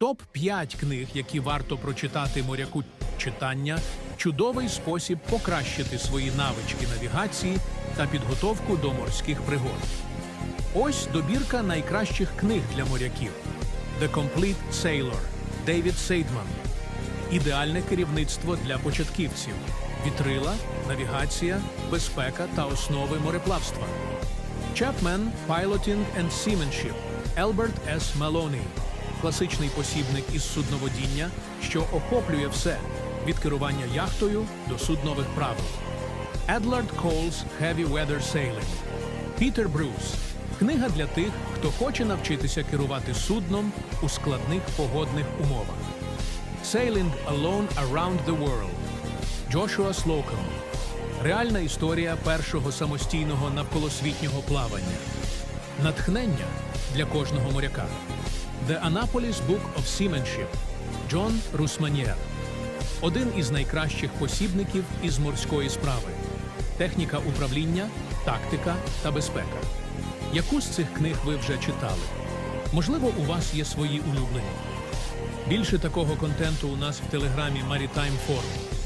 Топ 5 книг, які варто прочитати моряку читання, чудовий спосіб покращити свої навички навігації та підготовку до морських пригод. Ось добірка найкращих книг для моряків: The Complete Sailor Дейвід Сейдман. Ідеальне керівництво для початківців: вітрила, навігація, безпека та основи мореплавства. Chapman Piloting and Seamanship Елберт С. Малонey. Класичний посібник із судноводіння, що охоплює все від керування яхтою до суднових правил. Едлард Коулс Heavy Weather Sailing. Пітер Брюс. Книга для тих, хто хоче навчитися керувати судном у складних погодних умовах. Sailing Alone Around the World. Джошуа Слоуком. Реальна історія першого самостійного навколосвітнього плавання. Натхнення для кожного моряка. The Annapolis Book of Seamanship. Джон Русманьєр. Один із найкращих посібників із морської справи. Техніка управління, тактика та безпека. Яку з цих книг ви вже читали? Можливо, у вас є свої улюблені. Більше такого контенту у нас в телеграмі Maritime Forum.